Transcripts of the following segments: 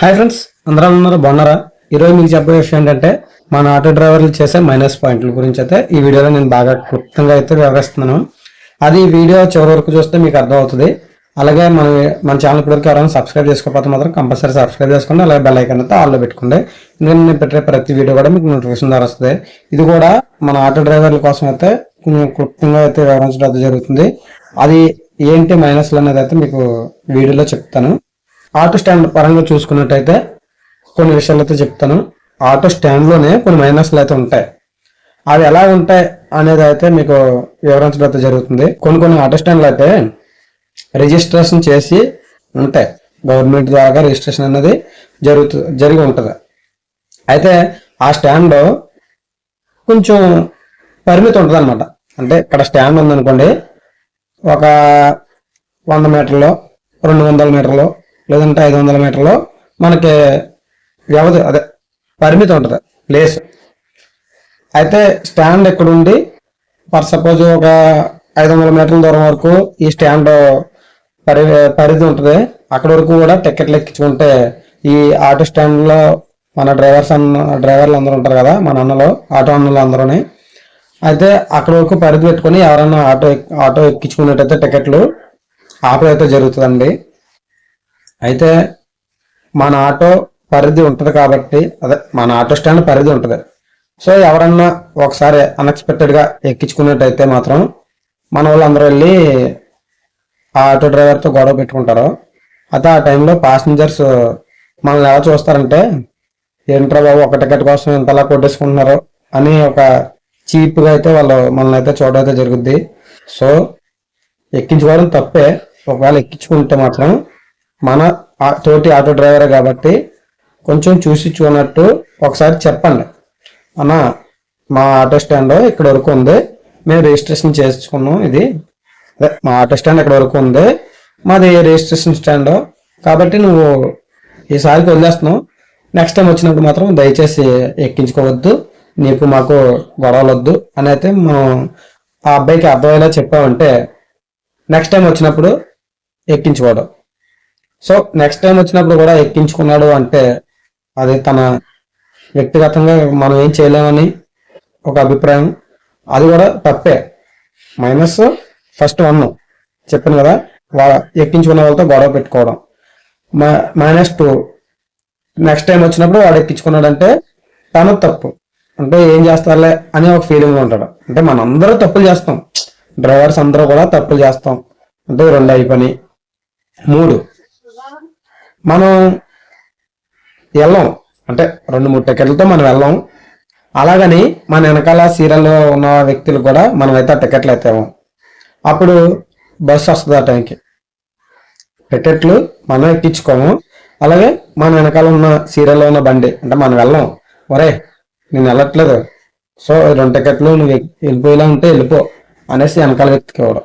Hi friends అందరూ ఉన్నారు బాగున్నారా? ఈరోజు మీకు చెప్పే విషయం ఏంటంటే మన ఆటో డ్రైవర్లు చేసే మైనస్ పాయింట్ల గురించి అయితే ఈ వీడియోలో నేను బాగా క్లుప్తంగా అయితే వివరిస్తున్నాను. అది ఈ వీడియో చివరి వరకు చూస్తే మీకు అర్థమవుతుంది. అలాగే మన మన ఛానల్ ఇప్పటివరకు ఎవరైనా సబ్స్క్రైబ్ చేసుకోకపోతే మాత్రం కంపల్సరీ సబ్స్క్రైబ్ చేసుకోండి అలాగే బెల్ ఐకన్ అయితే ఆల్లో పెట్టుకోండి. నేను నేను పెట్టే ప్రతి వీడియో కూడా మీకు నోటిఫికేషన్ ద్వారా వస్తుంది. ఇది కూడా మన ఆటో డ్రైవర్ల కోసం అయితే కొంచెం క్లుప్తంగా అయితే వివరించడం అయితే జరుగుతుంది. అది ఏంటి మైనస్లు అనేది అయితే మీకు వీడియోలో చెప్తాను. ఆటో స్టాండ్ పరంగా చూసుకున్నట్టయితే కొన్ని విషయాలు అయితే చెప్తాను. ఆటో స్టాండ్లోనే కొన్ని మైనస్లు అయితే ఉంటాయి. అవి ఎలా ఉంటాయి అనేది అయితే మీకు వివరించడం అయితే జరుగుతుంది. కొన్ని కొన్ని ఆటో స్టాండ్లు అయితే రిజిస్ట్రేషన్ చేసి ఉంటాయి. గవర్నమెంట్ ద్వారా రిజిస్ట్రేషన్ అనేది జరుగుతు జరిగి ఉంటుంది. అయితే ఆ స్టాండ్ కొంచెం పరిమితి ఉంటుంది అనమాట అంటే ఇక్కడ స్టాండ్ ఉందనుకోండి ఒక వంద మీటర్లో రెండు వందల మీటర్లో లేదంటే ఐదు వందల మీటర్లో మనకి వ్యవధి అదే పరిమితి ఉంటుంది ప్లేస్ అయితే స్టాండ్ ఇక్కడ ఉండి ఫర్ సపోజ్ ఒక ఐదు వందల మీటర్ల దూరం వరకు ఈ స్టాండ్ పరి పరిధి ఉంటుంది. అక్కడ వరకు కూడా టికెట్లు ఎక్కించుకుంటే ఈ ఆటో స్టాండ్లో మన డ్రైవర్స్ అన్న డ్రైవర్లు అందరూ ఉంటారు కదా మన అన్నలో ఆటో అన్నలు అందరూని. అయితే అక్కడ వరకు పరిధి పెట్టుకొని ఎవరన్నా ఆటో ఆటో ఎక్కించుకున్నట్టయితే టికెట్లు ఆపడం అయితే జరుగుతుందండి. అయితే మన ఆటో పరిధి ఉంటుంది కాబట్టి అదే మన ఆటో స్టాండ్ పరిధి ఉంటుంది. సో ఎవరన్నా ఒకసారి అన్ఎక్స్పెక్టెడ్గా ఎక్కించుకున్నట్టయితే మాత్రం మన వాళ్ళందరూ వెళ్ళి ఆ ఆటో డ్రైవర్తో గొడవ పెట్టుకుంటారు. అయితే ఆ టైంలో ప్యాసింజర్స్ మనల్ని ఎలా చూస్తారంటే ఏంట్రా బాబు ఒక టికెట్ కోసం ఇంతలా కొట్టేసుకుంటున్నారు అని ఒక చీప్గా అయితే వాళ్ళు మనల్ని అయితే చూడడం అయితే జరుగుద్ది. సో ఎక్కించుకోవడం తప్పే. ఒకవేళ ఎక్కించుకుంటే మాత్రం మన ఆ- తోటి ఆటో డ్రైవరే కాబట్టి కొంచెం చూసి చూనట్టు ఒకసారి చెప్పండి. అన్న మా ఆటో స్టాండ్ ఇక్కడ వరకు ఉంది. మేము రిజిస్ట్రేషన్ చేసుకున్నాం ఇది. అదే మా ఆటో స్టాండ్ ఇక్కడ వరకు ఉంది. మాది రిజిస్ట్రేషన్ స్టాండ్. కాబట్టి నువ్వు ఈసారికి వదిలేస్తున్నావు. నెక్స్ట్ టైం వచ్చినప్పుడు మాత్రం దయచేసి ఎక్కించుకోవద్దు. నీకు మాకు గొడవలొద్దు. అని అయితే మనం ఆ అబ్బాయికి అర్థమయ్యేలా చెప్పామంటే నెక్స్ట్ టైం వచ్చినప్పుడు ఎక్కించుకోవడం. సో నెక్స్ట్ టైం వచ్చినప్పుడు కూడా ఎక్కించుకున్నాడు అంటే అది తన వ్యక్తిగతంగా మనం ఏం చేయలేమని ఒక అభిప్రాయం. అది కూడా తప్పే. మైనస్ ఫస్ట్ వన్ చెప్పాను కదా ఎక్కించుకున్న వాళ్ళతో గొడవ పెట్టుకోవడం. మైనస్ టూ నెక్స్ట్ టైం వచ్చినప్పుడు వాడు ఎక్కించుకున్నాడంటే తను తప్పు. అంటే ఏం చేస్తారులే అని ఒక ఫీలింగ్ ఉంటాడు. అంటే మనందరూ తప్పులు చేస్తాం. డ్రైవర్స్ అందరూ కూడా తప్పులు చేస్తాం. అంటే రెండు అయిపోయి మూడు. మనం వెళ్ళాం. అంటే రెండు మూడు టికెట్లతో మనం వెళ్ళాం. అలాగని మన వెనకాల సీరియల్లో ఉన్న వ్యక్తులు కూడా మనం అయితే ఆ టికెట్లు ఎత్తాము. అప్పుడు బస్సు వస్తుంది ఆ టైంకి. టికెట్లు మనం ఎక్కించుకోము. అలాగే మన వెనకాల ఉన్న సీరియల్లో ఉన్న బండి అంటే మనం వెళ్ళాం. ఒరే నేను వెళ్ళట్లేదు. సో రెండు టికెట్లు నువ్వు ఎక్- వెళ్ళిపోయేలా ఉంటే వెళ్ళిపో అనేసి వెనకాల వ్యక్తికి ఇవ్వడం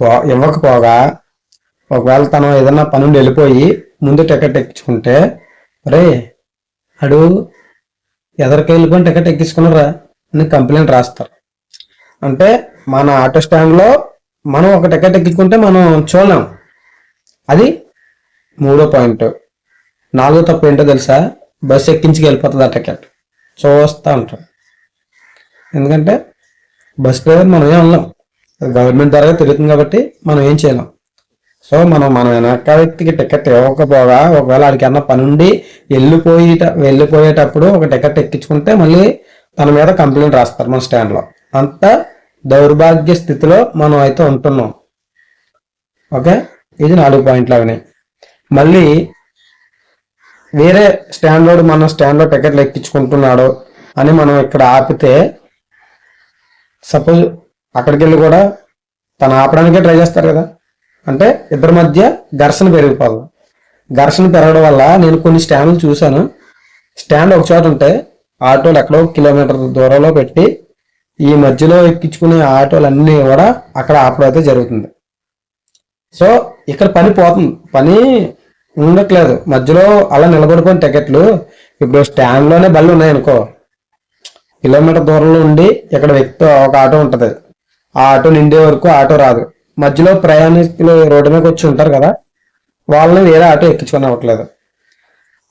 పో- ఇవ్వకపోగా ఒకవేళ తను ఏదన్నా పనుండి వెళ్ళిపోయి ముందు టికెట్ ఎక్కించుకుంటే రే అడు ఎదరికి వెళ్ళిపోయిన టికెట్ ఎక్కించుకున్నారా అని కంప్లైంట్ రాస్తారు. అంటే మన ఆటో స్టాండ్లో మనం ఒక టికెట్ ఎక్కించుకుంటే మనం చూడలేం. అది మూడో పాయింట్. నాలుగో తప్పు ఏంటో తెలుసా? బస్సు ఎక్కించి వెళ్ళిపోతుంది ఆ టికెట్. చూస్తూ ఉంటాం ఎందుకంటే బస్ డ్రైవర్ మనం ఏం అనలేం. గవర్నమెంట్ ద్వారా తిరుగుతుంది కాబట్టి మనం ఏం చేయలేం. సో మనం మన వెనక వ్యక్తికి టికెట్ ఇవ్వకపోగా ఒకవేళ ఆడికి అన్న పని ఉండి వెళ్ళిపోయి వెళ్ళిపోయేటప్పుడు ఒక టికెట్ ఎక్కించుకుంటే మళ్ళీ తన మీద కంప్లైంట్ రాస్తారు మన స్టాండ్లో. అంత దౌర్భాగ్య స్థితిలో మనం అయితే ఉంటున్నాం. ఓకే? ఇది నాలుగు పాయింట్లు అవినాయి. మళ్ళీ వేరే స్టాండ్ మన స్టాండ్లో టికెట్లు ఎక్కించుకుంటున్నాడు అని మనం ఇక్కడ ఆపితే సపోజ్ అక్కడికి వెళ్ళి కూడా తను ఆపడానికే ట్రై చేస్తారు కదా? అంటే ఇద్దరి మధ్య ఘర్షణ పెరిగిపోదు. ఘర్షణ పెరగడం వల్ల నేను కొన్ని స్టాండ్లు చూశాను. స్టాండ్ ఒక చోట ఉంటే ఆటోలు ఎక్కడో కిలోమీటర్ దూరంలో పెట్టి ఈ మధ్యలో ఎక్కించుకునే ఆటోలు అన్నీ కూడా అక్కడ ఆపడం అయితే జరుగుతుంది. సో ఇక్కడ పని పోతుంది. పని ఉండట్లేదు. మధ్యలో అలా నిలబడిపోయిన టికెట్లు ఇప్పుడు స్టాండ్లోనే బళ్ళు ఉన్నాయనుకో కిలోమీటర్ దూరంలో ఉండి ఇక్కడ వ్యక్తి ఒక ఆటో ఉంటుంది. ఆ ఆటో నిండే వరకు ఆటో రాదు. మధ్యలో ప్రయాణికులు రోడ్డు మీదకి వచ్చి ఉంటారు కదా వాళ్ళని వేరే ఆటో ఎక్కించుకొని అవ్వట్లేదు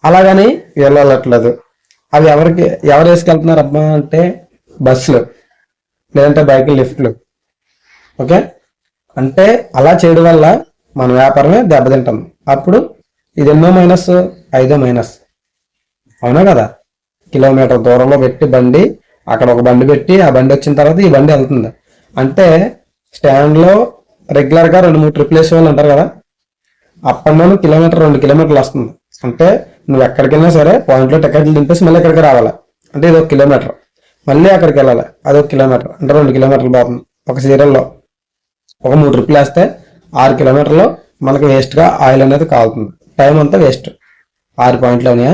అలాగని వీళ్ళు వెళ్ళట్లేదు. అవి ఎవరికి ఎవరు వేసుకెళ్తున్నారు అమ్మా అంటే బస్సులు లేదంటే బైకులు లిఫ్ట్లు. ఓకే? అంటే అలా చేయడం వల్ల మన వ్యాపారమే దెబ్బతింటాం. అప్పుడు ఇది ఎన్నో మైనస్ ఐదో మైనస్. అవునా కదా? కిలోమీటర్ దూరంలో పెట్టి బండి అక్కడ ఒక బండి పెట్టి ఆ బండి వచ్చిన తర్వాత ఈ బండి వెళ్తుంది. అంటే స్టాండ్లో రెగ్యులర్గా రెండు మూడు ట్రిప్లు వేసేవాళ్ళు అంటారు ఉంటారు కదా అప్ అండ్ డౌన్ కిలోమీటర్ రెండు కిలోమీటర్లు వస్తుంది. అంటే నువ్వు ఎక్కడికి వెళ్ళినా సరే పాయింట్లో టికెట్లు దింపేసి మళ్ళీ ఇక్కడికి రావాలి? అంటే ఇది ఒక కిలోమీటర్. మళ్ళీ అక్కడికి వెళ్ళాలి? అదొక కిలోమీటర్. అంటే రెండు కిలోమీటర్లు పోతుంది ఒక సీరియల్లో. ఒక మూడు ట్రిప్లు వేస్తే ఆరు కిలోమీటర్లు మనకి వేస్ట్గా ఆయిల్ అనేది కాలుతుంది. టైం అంతా వేస్ట్. ఆరు పాయింట్లోనే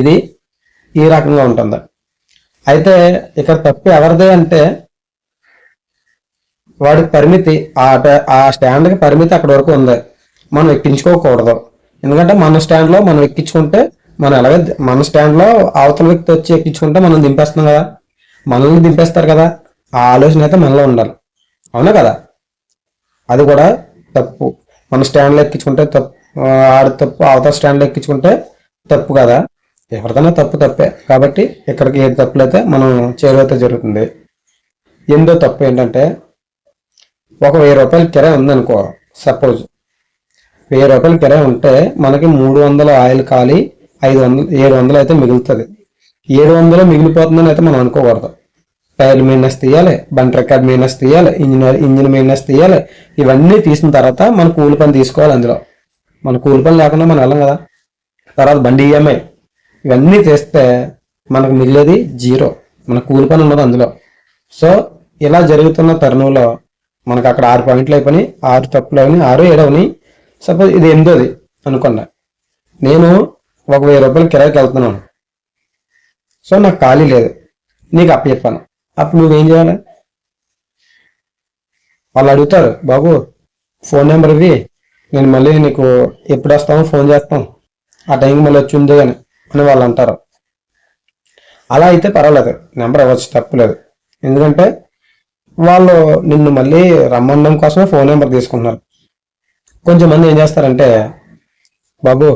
ఇది ఈ రకంగా ఉంటుంది? అయితే ఇక్కడ తప్పు ఎవరిదే అంటే వాడి పరిమితి ఆ ఆ స్టాండ్కి పరిమితి అక్కడ వరకు ఉంది. మనం ఎక్కించుకోకూడదు. ఎందుకంటే మన స్టాండ్లో మనం ఎక్కించుకుంటే మనం ఎలాగ మన స్టాండ్లో అవతల వ్యక్తి వచ్చి ఎక్కించుకుంటే మనం దింపేస్తున్నాం కదా. మనల్ని దింపేస్తారు కదా. ఆ ఆలోచన అయితే మనలో ఉండాలి. అవునా కదా? అది కూడా తప్పు. మన స్టాండ్లో ఎక్కించుకుంటే తప్పు ఆడ తప్పు అవతల స్టాండ్లో ఎక్కించుకుంటే తప్పు కదా. ఎవరిదైనా తప్పు తప్పే. కాబట్టి ఇక్కడికి ఏది తప్పులైతే మనం చేరువైతే జరుగుతుంది. ఎందో తప్పు ఏంటంటే ఒక వెయ్యి రూపాయల కిరాయి ఉందనుకో సపోజ్. వెయ్యి రూపాయల కిరాయి ఉంటే మనకి మూడు వందల ఆయిల్ ఖాళీ ఐదు వందలు ఏడు వందలు అయితే మిగులుతుంది. ఏడు వందలు మిగిలిపోతుందని అయితే మనం అనుకోకూడదు. టైర్ మెయినెస్ తీయాలి బండి రికార్డ్ తీయాలి ఇంజిన్ ఇంజిన్ మెయినెస్ తీయాలి ఇవన్నీ తీసిన తర్వాత మన కూలి పని తీసుకోవాలి అందులో. మన కూలి పని లేకుండా మనం వెళ్ళం కదా. తర్వాత బండి ఈఎంఐ. ఇవన్నీ తీస్తే మనకు మిగిలేది జీరో. మన కూలి పని ఉన్నది అందులో. సో ఇలా జరుగుతున్న తరుణంలో మనకు అక్కడ ఆరు పాయింట్లు అయిపోయి ఆరు తప్పులు అయినాయి ఆరు ఏడవని సపోజ్ ఇది ఎనిమిదోది అనుకున్నా. నేను ఒక వెయ్యి రూపాయలు కిరాయికి వెళ్తున్నాను. సో నాకు ఖాళీ లేదు. నీకు అప్పచెప్పాను అప్పుడు నువ్వేం చేయాలి? వాళ్ళు అడుగుతారు బాబు ఫోన్ నెంబర్ ఇవి నేను మళ్ళీ నీకు ఎప్పుడు వస్తామో ఫోన్ చేస్తాం. ఆ టైంకి మళ్ళీ వచ్చింది అని అని వాళ్ళు అంటారు. అలా అయితే పర్వాలేదు. నెంబర్ ఇవ్వచ్చు తప్పులేదు ఎందుకంటే వాళ్ళు నిన్ను మళ్ళీ రమ్మండం కోసమే ఫోన్ నెంబర్ తీసుకున్నారు కొంచెం మంది ఏం చేస్తారంటే బాబు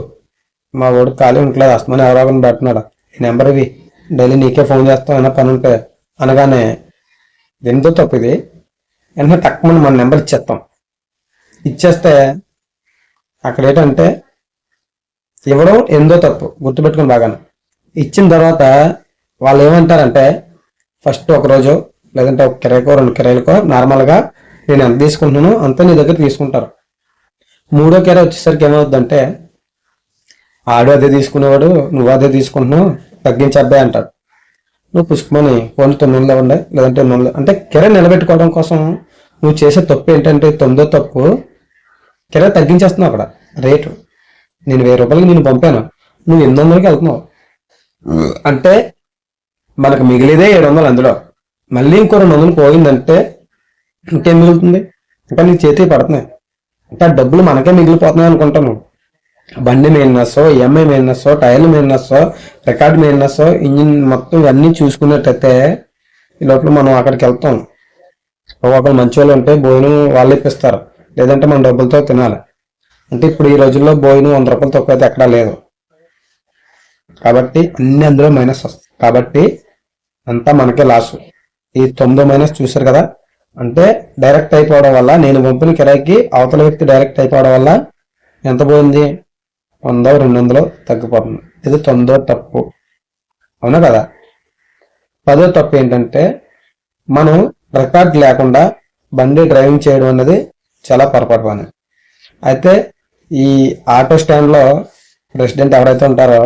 మా వాడు ఖాళీ ఉండలేదు అస్తమాని ఎవరోగని పెట్టినాడు ఈ నెంబర్ ఇవి డైలీ నీకే ఫోన్ చేస్తాం అన్న పని ఉంటే అనగానే ఎంతో తప్పు ఇది? వెంటనే తక్కువ మన నెంబర్ ఇచ్చేస్తాం ఇచ్చేస్తే అక్కడ ఏంటంటే ఇవ్వడం ఎందో తప్పు గుర్తుపెట్టుకుని బాగాను. ఇచ్చిన తర్వాత వాళ్ళు ఏమంటారంటే ఫస్ట్ ఒక రోజు లేదంటే ఒక కిరాయికో రెండు కిరాయిలకో నార్మల్గా నేను ఎంత తీసుకుంటున్నానో అంత నీ దగ్గర తీసుకుంటారు. మూడో కిరాయి వచ్చేసరికి ఏమవుద్దంటే ఆడు అదే తీసుకునేవాడు నువ్వు అదే తీసుకుంటున్నావు తగ్గించి అబ్బాయి అంటాడు. నువ్వు పుష్పమని పోనీ తొమ్మిది వందలు ఉండే లేదంటే ఎనిమిది వందలు అంటే కిరాయి నిలబెట్టుకోవడం కోసం నువ్వు చేసే తప్పు ఏంటంటే తొమ్మిదో తప్పు కిరాయి తగ్గించేస్తున్నావు అక్కడ రేటు. నేను వెయ్యి రూపాయలకి నేను పంపాను నువ్వు ఎనిమిది వందలకి వెళ్తున్నావు. అంటే మనకు మిగిలేదే ఏడు వందలు అందులో. మళ్ళీ ఇంకో రెండు వందలు పోయిందంటే ఇంకేం మిగులుతుంది? ఇంకా నీ చేతికి పడుతున్నాయి. అంటే ఆ డబ్బులు మనకే మిగిలిపోతున్నాయి అనుకుంటాను. బండి మెయిన్నెస్ ఈఎంఐ మెయిన్నెస్ టైర్లు మెయిన్నెస్ రికార్డ్ మెయిన్నెస్ ఇంజిన్ మొత్తం ఇవన్నీ చూసుకున్నట్టయితే ఈ లోపల మనం అక్కడికి వెళ్తాం. ఒకళ్ళు మంచి వాళ్ళు ఉంటే భోజనం వాళ్ళు ఇప్పిస్తారు. లేదంటే మన డబ్బులతో తినాలి. అంటే ఇప్పుడు ఈ రోజుల్లో భోజనం వంద రూపాయలు తక్కువ అయితే ఎక్కడా లేదు. కాబట్టి అన్ని అందులో మైనస్ వస్తాయి. కాబట్టి అంతా మనకే లాసు ఈ తొమ్మిదో మైనస్ చూసారు కదా? అంటే డైరెక్ట్ అయిపోవడం వల్ల నేను పంపిన కిరాయికి అవతల వ్యక్తి డైరెక్ట్ అయిపోవడం వల్ల ఎంత పోయింది? వందో రెండు వందలు తగ్గిపోతుంది. ఇది తొమ్మిదో తప్పు. అవునా కదా? పదో తప్పు ఏంటంటే మనం రికార్డ్ లేకుండా బండి డ్రైవింగ్ చేయడం అనేది చాలా పొరపాటు పని. అయితే ఈ ఆటో స్టాండ్లో ప్రెసిడెంట్ ఎవరైతే ఉంటారో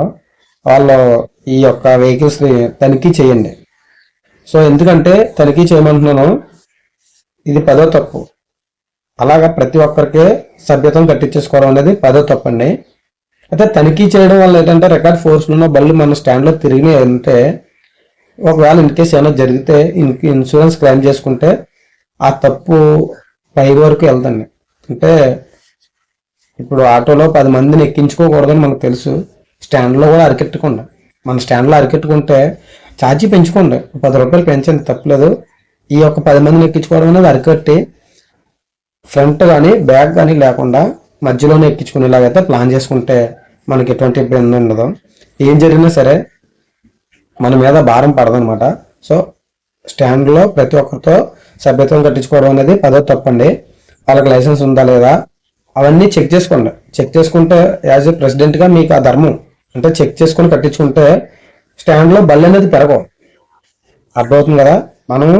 వాళ్ళు ఈ యొక్క వెహికల్స్ని తనిఖీ చేయండి. సో ఎందుకంటే తనిఖీ చేయమంటున్నాను ఇది పదో తప్పు. అలాగా ప్రతి ఒక్కరికి సభ్యత్వం కట్టించేసుకోవడం అనేది పదో తప్పు అండి అయితే తనిఖీ చేయడం వల్ల ఏంటంటే రికార్డ్ ఫోర్స్లో ఉన్న బళ్ళు మన స్టాండ్లో తిరిగినాయి అంటే ఒకవేళ ఇన్ కేసు ఏమైనా జరిగితే ఇన్- ఇన్సూరెన్స్ క్లెయిమ్ చేసుకుంటే ఆ తప్పు పై వరకు వెళ్తుంది అంటే ఇప్పుడు ఆటోలో పది మందిని ఎక్కించుకోకూడదని మనకు తెలుసు స్టాండ్లో కూడా అరికెట్టుకోండి మన స్టాండ్లో అరికెట్టుకుంటే ఛార్జీ పెంచుకోండి. పది రూపాయలు పెంచండి తప్పలేదు. ఈ యొక్క పది మందిని ఎక్కించుకోవడం అనేది అరికట్టి ఫ్రంట్ కానీ బ్యాక్ కానీ లేకుండా మధ్యలోనే ఎక్కించుకునేలాగైతే ప్లాన్ చేసుకుంటే మనకి ఎటువంటి ఇబ్బంది ఉండదు. ఏం జరిగినా సరే మన మీద భారం పడదనమాట. సో స్టాండ్లో ప్రతి ఒక్కరితో సభ్యత్వం కట్టించుకోవడం అనేది పదో తప్పండి. వాళ్ళకి లైసెన్స్ ఉందా లేదా అవన్నీ చెక్ చేసుకోండి. చెక్ చేసుకుంటే యాజ్ ఎ ప్రెసిడెంట్గా మీకు ఆ ధర్మం అంటే చెక్ చేసుకొని కట్టించుకుంటే స్టాండ్లో బళ్ళు అనేది పెరగవు అర్థమవుతుంది కదా? మనం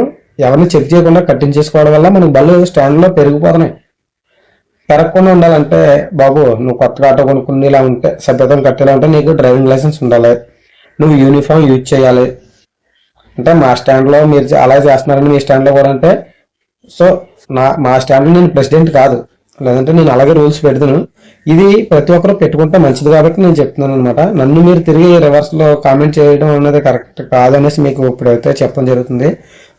ఎవరిని చెక్ చేయకుండా కట్టించేసుకోవడం వల్ల మనకు బళ్ళు స్టాండ్లో పెరిగిపోతున్నాయి. పెరగకుండా ఉండాలంటే బాబు నువ్వు కొత్తగా ఆటో కొనుక్కుని ఇలా ఉంటే సభ్యతం కట్టేలా ఉంటే నీకు డ్రైవింగ్ లైసెన్స్ ఉండాలి. నువ్వు యూనిఫామ్ యూజ్ చేయాలి. అంటే మా స్టాండ్లో మీరు అలా చేస్తున్నారని మీ స్టాండ్లో కూడా అంటే సో నా మా స్టాండ్లో నేను ప్రెసిడెంట్ కాదు. లేదంటే నేను అలాగే రూల్స్ పెడతాను. ఇది ప్రతి ఒక్కరు పెట్టుకుంటే మంచిది కాబట్టి నేను చెప్తున్నాను అనమాట నన్ను మీరు తిరిగి రివర్స్లో కామెంట్ చేయడం అనేది కరెక్ట్ కాదనేసి మీకు ఇప్పుడైతే చెప్పడం జరుగుతుంది.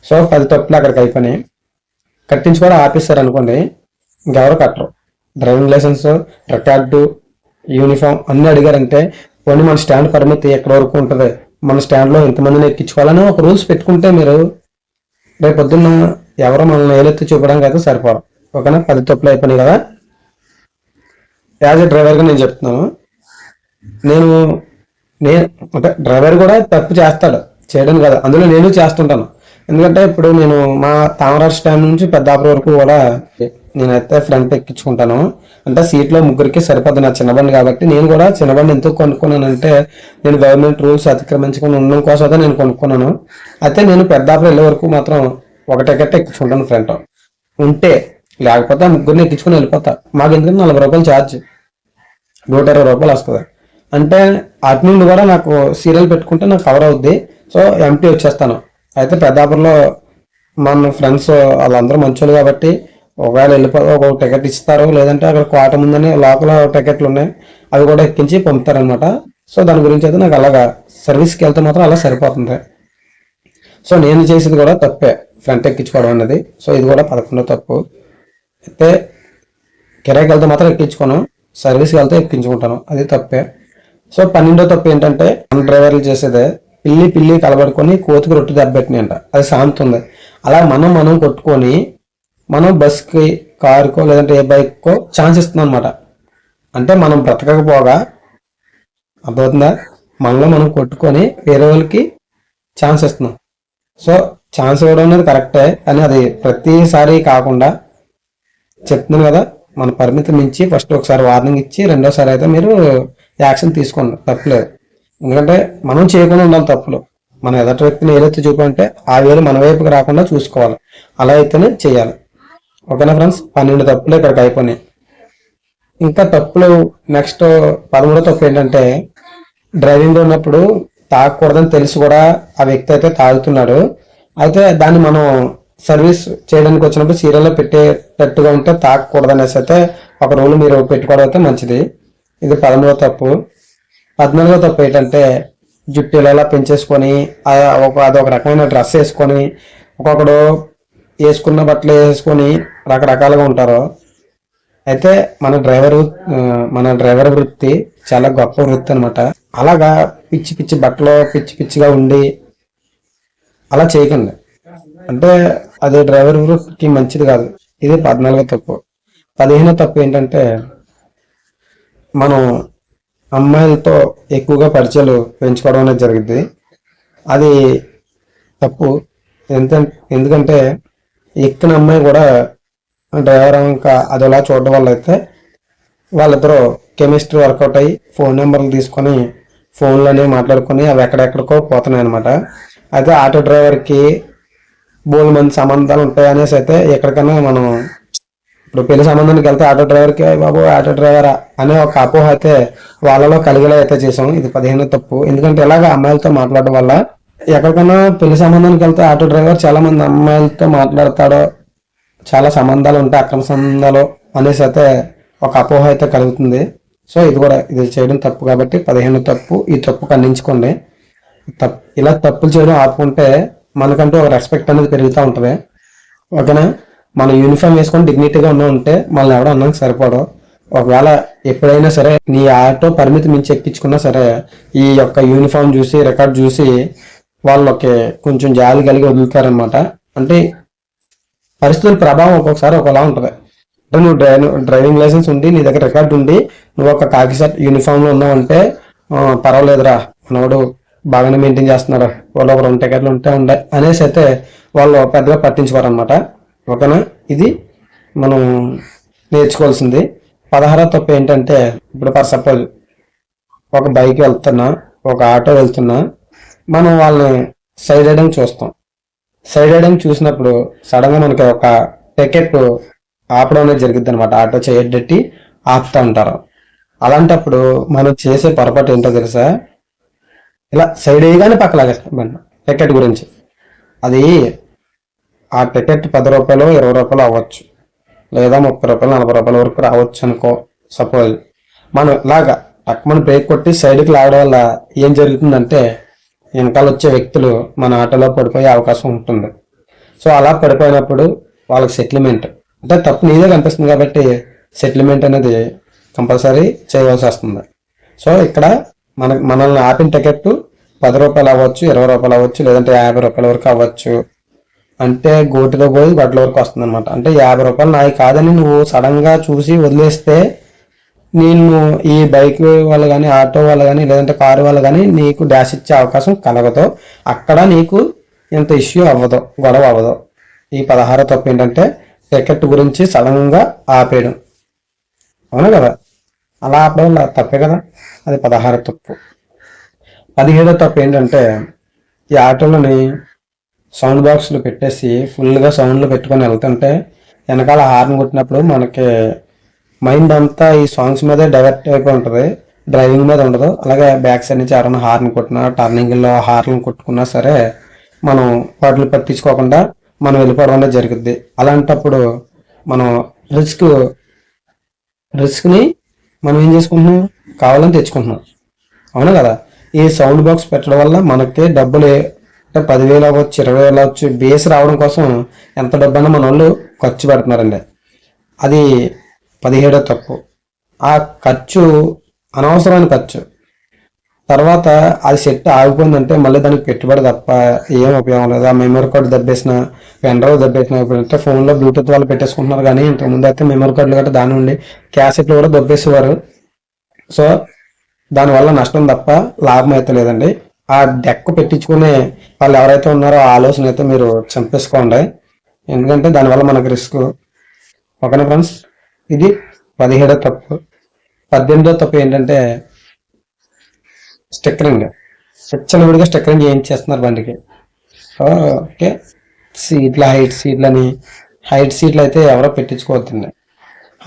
సో పది తప్పులు అక్కడికి అయిపోయినాయి. కట్టించుకోవడం ఆపేస్తారు అనుకోండి ఇంకెవరు కట్టరు. డ్రైవింగ్ లైసెన్స్ రికార్డు యూనిఫామ్ అన్నీ అడిగారంటే పోనీ మన స్టాండ్ పరిమితి ఎక్కడ వరకు ఉంటుంది? మన స్టాండ్లో ఎంతమందిని ఎక్కించుకోవాలని ఒక రూల్స్ పెట్టుకుంటే మీరు రేపు పొద్దున్న ఎవరో మనల్ని ఏలెత్తి చూపడానికి అయితే సరిపోరు ఓకేనా? పది తప్పులు అయిపోయినాయి కదా? యాజ్ ఎ డ్రైవర్గా నేను చెప్తున్నాను. నేను నేను అంటే డ్రైవర్ కూడా తప్పు చేస్తాడు. చేయడం కదా. అందులో నేను చేస్తుంటాను. ఎందుకంటే ఇప్పుడు నేను మా తామరాజు స్టాండ్ నుంచి పెద్దాపురం వరకు కూడా నేనైతే ఫ్రంట్ ఎక్కించుకుంటాను. అంటే సీట్లో ముగ్గురికి సరిపోద్ది నా చిన్న బండి కాబట్టి నేను కూడా చిన్న బండి ఎందుకు కొనుక్కున్నానంటే నేను గవర్నమెంట్ రూల్స్ అతిక్రమించుకుని ఉండడం కోసం నేను కొనుక్కున్నాను. అయితే నేను పెద్దాపురం వెళ్ళే వరకు మాత్రం ఒక టికెట్ ఎక్కించుకుంటాను ఫ్రంట్. ఉంటే లేకపోతే ముగ్గురిని ఎక్కించుకుని వెళ్ళిపోతా. మాకు ఎందుకంటే నలభై రూపాయలు ఛార్జ్ నూట ఇరవై రూపాయలు వస్తుంది. అంటే అటు నుండి కూడా నాకు సీరియల్ పెట్టుకుంటే నాకు కవర్ అవుద్ది. సో ఎంటీ వచ్చేస్తాను. అయితే పెద్దాపురంలో మన ఫ్రెండ్స్ వాళ్ళందరూ మంచోళ్ళు కాబట్టి ఒకవేళ వెళ్ళిపో ఒక టికెట్ ఇస్తారు. లేదంటే అక్కడ కోట ముందని లోపల టికెట్లు ఉన్నాయి. అవి కూడా ఎక్కించి పంపుతారనమాట సో దాని గురించి అయితే నాకు అలాగా సర్వీస్కి వెళ్తే మాత్రం అలా సరిపోతుంది. సో నేను చేసేది కూడా తప్పే. ఫ్రంట్ ఎక్కించుకోవడం అనేది సో ఇది కూడా పదకొండో తప్పు. అయితే కిరాయికి వెళ్తే మాత్రం ఎక్కించుకోను సర్వీస్కి వెళ్తే ఎక్కించుకుంటాను. అది తప్పే. సో పన్నెండో తప్పు ఏంటంటే మన డ్రైవర్లు చేసేదే పిల్లి పిల్లి కలబడుకొని కోతికి రొట్టె దెబ్బెట్టినాయంట. అది శాంతి ఉంది అలా మనం మనం కొట్టుకొని మనం బస్కి కారుకో లేదంటే ఏ బైక్కో ఛాన్స్ ఇస్తున్నాం అనమాట అంటే మనం బ్రతకకపోగా అర్థమవుతుందా? మనలో మనం కొట్టుకొని వేరే వాళ్ళకి ఛాన్స్ ఇస్తున్నాం. సో ఛాన్స్ ఇవ్వడం అనేది కరెక్టే కానీ అది ప్రతిసారి కాకుండా చెప్తున్నాను కదా మన పరిమితి మించి ఫస్ట్ ఒకసారి వార్నింగ్ ఇచ్చి రెండోసారి అయితే మీరు యాక్షన్ తీసుకోండి తప్పులేదు. ఎందుకంటే మనం చేయకుండా ఉండాలి తప్పులు. మన ఎదటి వ్యక్తిని ఏదైతే చూపంటే ఆ వేలు మన వైపుకి రాకుండా చూసుకోవాలి. అలా అయితేనే చేయాలి. ఓకేనా ఫ్రెండ్స్ పన్నెండు తప్పులు ఇక్కడికి అయిపోయినాయి. ఇంకా తప్పులు నెక్స్ట్ పదమూడో తప్పు ఏంటంటే డ్రైవింగ్ ఉన్నప్పుడు తాగకూడదని తెలిసి కూడా ఆ వ్యక్తి అయితే తాగుతున్నాడు. అయితే దాన్ని మనం సర్వీస్ చేయడానికి వచ్చినప్పుడు సీరియల్లో పెట్టేటట్టుగా ఉంటే తాగకూడదనేసి అయితే ఒక రూల్ మీరు పెట్టుకోవడం అయితే మంచిది. ఇది పదమూడవ తప్పు. పద్నాలుగో తప్పు ఏంటంటే జుట్టు ఇలా పెంచేసుకొని ఒక అదొక రకమైన డ్రెస్ వేసుకొని ఒక్కొక్కడు వేసుకున్న బట్టలు వేసుకొని రకరకాలుగా ఉంటారు. అయితే మన డ్రైవర్ మన డ్రైవర్ వృత్తి చాలా గొప్ప వృత్తి అనమాట అలాగా పిచ్చి పిచ్చి బట్టలు పిచ్చి పిచ్చిగా ఉండి అలా చేయకండి. అంటే అది డ్రైవర్ వృత్తికి మంచిది కాదు. ఇది పద్నాలుగో తప్పు. పదిహేనో తప్పు ఏంటంటే మనం అమ్మాయిలతో ఎక్కువగా పరిచయాలు పెంచుకోవడం అనేది జరిగింది అది తప్పు. ఎంత ఎందుకంటే ఎక్కిన అమ్మాయి కూడా డ్రైవర్ ఇంకా అదోలా చూడడం వల్ల అయితే వాళ్ళిద్దరూ కెమిస్ట్రీ వర్కౌట్ అయ్యి ఫోన్ నెంబర్లు తీసుకొని ఫోన్లోనే మాట్లాడుకొని అవి ఎక్కడెక్కడికో పోతున్నాయి అనమాట అయితే ఆటో డ్రైవర్కి బోల్ మంది సంబంధాలు ఉంటాయి అనేసి అయితే ఎక్కడికైనా మనం ఇప్పుడు పెళ్ళి సంబంధానికి వెళ్తే ఆటో డ్రైవర్కి బాబు ఆటో డ్రైవరా అనే ఒక అపోహ అయితే వాళ్ళలో కలిగేలా అయితే చేసాం ఇది పదిహేను తప్పు. ఎందుకంటే ఇలాగ అమ్మాయిలతో మాట్లాడడం వల్ల ఎక్కడికైనా పెళ్ళి సంబంధానికి వెళ్తే ఆటో డ్రైవర్ చాలా మంది అమ్మాయిలతో మాట్లాడతాడో చాలా సంబంధాలు ఉంటాయి అక్రమ సంబంధాలు అనేసి అయితే ఒక అపోహ అయితే కలుగుతుంది. సో ఇది కూడా ఇది చేయడం తప్పు కాబట్టి పదిహేను తప్పు. ఈ తప్పు ఖండించుకోండి. తప్పు ఇలా తప్పులు చేయడం ఆపుకుంటే మనకంటూ ఒక రెస్పెక్ట్ అనేది పెరుగుతూ ఉంటుంది. ఓకేనా? మనం యూనిఫామ్ వేసుకొని డిగ్నిటీగా ఉన్నా ఉంటే మనల్ని ఎవడో అన్నానికి సరిపోదు ఒకవేళ ఎప్పుడైనా సరే నీ ఆటో పరిమితి మించి ఎక్కించుకున్నా సరే ఈ యొక్క యూనిఫామ్ చూసి రికార్డ్ చూసి వాళ్ళకి కొంచెం జాలి కలిగి వదులుతారనమాట అంటే పరిస్థితుల ప్రభావం ఒక్కొక్కసారి ఒకలా ఉంటుంది. అంటే నువ్వు డ్రైవ్ డ్రైవింగ్ లైసెన్స్ ఉండి నీ దగ్గర రికార్డు ఉండి నువ్వు ఒక కాకి షర్ట్ యూనిఫామ్లో ఉన్నావంటే పర్వాలేదురా. మనవాడు బాగానే మెయింటైన్ చేస్తున్నారు. వాళ్ళు ఒక రెండు టికెట్లు ఉంటే ఉండే అనేసి అయితే వాళ్ళు పెద్దగా పట్టించుకోరు అనమాట ఓకేనా? ఇది మనం నేర్చుకోవాల్సింది. పదహారో తప్పు ఏంటంటే ఇప్పుడు ఫర్ సపోజ్ ఒక బైక్ వెళ్తున్నా ఒక ఆటో వెళ్తున్నా మనం వాళ్ళని సైడ్ వేయడం చూస్తాం. సైడ్ వేయడం చూసినప్పుడు సడన్గా మనకి ఒక టికెట్ ఆపడం అనేది జరిగింది అనమాట ఆటో చేయడట్టి ఆపుతా ఉంటారు. అలాంటప్పుడు మనం చేసే పొరపాటు ఏంటో తెలుసా? ఇలా సైడ్ వేయగానే పక్క లాగేస్తాం బండి టికెట్ గురించి. అది ఆ టికెట్ పది రూపాయలు ఇరవై రూపాయలు అవ్వచ్చు. లేదా ముప్పై రూపాయలు నలభై రూపాయల వరకు రావచ్చు అనుకో సపోజ్ మనం ఇలాగా టక్మని బ్రేక్ కొట్టి సైడ్కి లాగడం వల్ల ఏం జరుగుతుందంటే వెనకాల వచ్చే వ్యక్తులు మన ఆటోలో పడిపోయే అవకాశం ఉంటుంది. సో అలా పడిపోయినప్పుడు వాళ్ళకి సెటిల్మెంట్ అంటే తప్పు నీదే కనిపిస్తుంది కాబట్టి సెటిల్మెంట్ అనేది కంపల్సరీ చేయవలసి వస్తుంది. సో ఇక్కడ మన మనల్ని ఆపిన టికెట్ పది రూపాయలు అవ్వచ్చు ఇరవై రూపాయలు అవ్వచ్చు లేదంటే యాభై రూపాయల వరకు అవ్వచ్చు. అంటే గోటిలో పోయి గొడ్ల వరకు వస్తుంది అనమాట అంటే యాభై రూపాయలు నాయి కాదని నువ్వు సడన్గా చూసి వదిలేస్తే నేను ఈ బైక్ వాళ్ళు కానీ ఆటో వాళ్ళు కానీ లేదంటే కారు వాళ్ళు కానీ నీకు డాష్ ఇచ్చే అవకాశం కలగదు. అక్కడ నీకు ఇంత ఇష్యూ అవ్వదు గొడవ అవ్వదు. ఈ పదహారో తప్పు ఏంటంటే టికెట్ గురించి సడన్గా ఆపేయడం. అవునా కదా? అలా ఆపడం తప్పే కదా? అది పదహారో తప్పు. పదిహేడో తప్పు ఏంటంటే ఈ ఆటోలని సౌండ్ బాక్స్లు పెట్టేసి ఫుల్గా సౌండ్లు పెట్టుకొని వెళ్తుంటే వెనకాల హార్న్ కొట్టినప్పుడు మనకి మైండ్ అంతా ఈ సాంగ్స్ మీదే డైవర్ట్ అయిపోయి ఉంటుంది. డ్రైవింగ్ మీద ఉండదు. అలాగే బ్యాక్ సైడ్ నుంచి ఎవరైనా హార్న్ కొట్టినా టర్నింగ్లో హార్న్ కొట్టుకున్నా సరే మనం వాటిని పట్టించుకోకుండా మనం వెళ్ళిపోవడం అనేది జరుగుద్ది. అలాంటప్పుడు మనం రిస్క్ రిస్క్ని మనం ఏం చేసుకుంటున్నాం? కావాలని తెచ్చుకుంటున్నాం. అవునా కదా? ఈ సౌండ్ బాక్స్ పెట్టడం వల్ల మనకే డబ్బులు అంటే పదివేలు అవ్వచ్చు ఇరవై వేలు అవ్వచ్చు బేస్ రావడం కోసం ఎంత డబ్బన్నా మన వాళ్ళు ఖర్చు పెడుతున్నారండి. అది పదిహేడో తప్పు. ఆ ఖర్చు అనవసరమైన ఖర్చు. తర్వాత అది సెట్ ఆగిపోయిందంటే మళ్ళీ దానికి పెట్టుబడి తప్ప ఏం ఉపయోగం లేదు. ఆ మెమరీ కార్డు దెబ్బేసిన పెన్ దెబ్బేసిన అంటే ఫోన్లో బ్లూటూత్ వాళ్ళు పెట్టేసుకుంటున్నారు. కానీ ఇంతకుముందు అయితే మెమరీ కార్డులు గట్రా దాని ఉండి క్యాసెట్లు కూడా దెబ్బేసేవారు. సో దానివల్ల నష్టం తప్ప లాభం అయితే లేదండి. ఆ డెక్ పెట్టించుకునే వాళ్ళు ఎవరైతే ఉన్నారో ఆ ఆలోచన అయితే మీరు చంపేసుకోండి. ఎందుకంటే దానివల్ల మనకు రిస్క్. ఓకేనా ఫ్రెండ్స్? ఇది పదిహేడో తప్పు. పద్దెనిమిదో తప్పు ఏంటంటే స్టిక్కరింగ్. విడిగా స్టిక్కరింగ్ చేయించేస్తున్నారు బండికి. ఓకే. సీట్ల హైట్ సీట్లని. హైట్ సీట్లు అయితే ఎవరో పెట్టించుకోవద్దండి.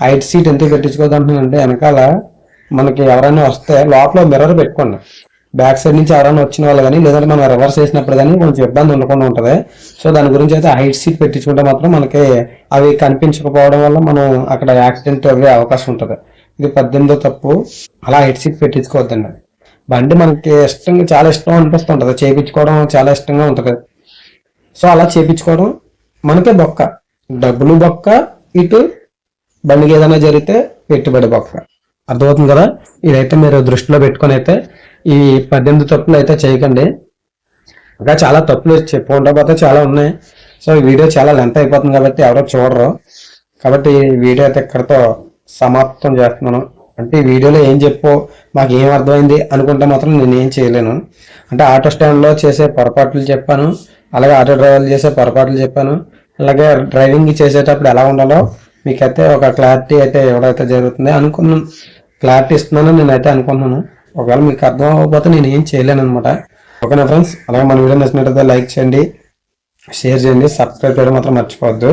హైట్ సీట్ ఎందుకు పెట్టించుకోవద్దు అంటున్నానంటే వెనకాల మనకి ఎవరైనా వస్తే లోపల మిర్రర్ పెట్టుకోండి. బ్యాక్ సైడ్ నుంచి ఎవరైనా వచ్చిన వాళ్ళు కానీ లేదంటే మనం రివర్స్ చేసినప్పుడు కానీ కొంచెం ఇబ్బంది ఉండకుండా ఉంటుంది. సో దాని గురించి అయితే హైట్ సీట్ పెట్టించుకుంటే మాత్రం మనకి అవి కనిపించకపోవడం వల్ల మనం అక్కడ యాక్సిడెంట్ అయ్యే అవకాశం ఉంటుంది. ఇది పద్దెనిమిదో తప్పు. అలా హైట్ సీట్ పెట్టించుకోవద్దండి. బండి మనకి ఇష్టంగా చాలా ఇష్టం అనిపిస్తుంటుంది. చేయించుకోవడం చాలా ఇష్టంగా ఉంటుంది. సో అలా చేయించుకోవడం మనకే బొక్క. డబ్బులు బొక్క ఇటు బండికి ఏదైనా జరిగితే పెట్టుబడి బొక్క. అర్థమవుతుంది కదా? ఇదైతే మీరు దృష్టిలో పెట్టుకొని అయితే ఈ పద్దెనిమిది తప్పులు అయితే చేయకండి. ఇంకా చాలా తప్పులు చెప్పుకుంటా పోతే చాలా ఉన్నాయి. సో ఈ వీడియో చాలా లెంత్ అయిపోతుంది కాబట్టి ఎవరో చూడరు. కాబట్టి ఈ వీడియో అయితే ఇక్కడితో సమాప్తం చేస్తున్నాను. అంటే ఈ వీడియోలో ఏం చెప్పో మాకు ఏం అర్థమైంది అనుకుంటే మాత్రం నేను ఏం చేయలేను. అంటే ఆటో స్టాండ్లో చేసే పొరపాట్లు చెప్పాను. అలాగే ఆటో డ్రైవర్లు చేసే పొరపాట్లు చెప్పాను. అలాగే డ్రైవింగ్ చేసేటప్పుడు ఎలా ఉండాలో మీకైతే ఒక క్లారిటీ అయితే ఎవరైతే జరుగుతుంది. అనుకున్నాను క్లారిటీ ఇస్తున్నానని నేనైతే అనుకుంటున్నాను. ఒకవేళ మీకు అర్థం అవ్వకపోతే నేను ఏం చేయలేను అనమాట ఓకేనా ఫ్రెండ్స్? అలాగే మన వీడియో నచ్చినట్టయితే లైక్ చేయండి షేర్ చేయండి సబ్స్క్రైబ్ చేయడం మాత్రం మర్చిపోవద్దు.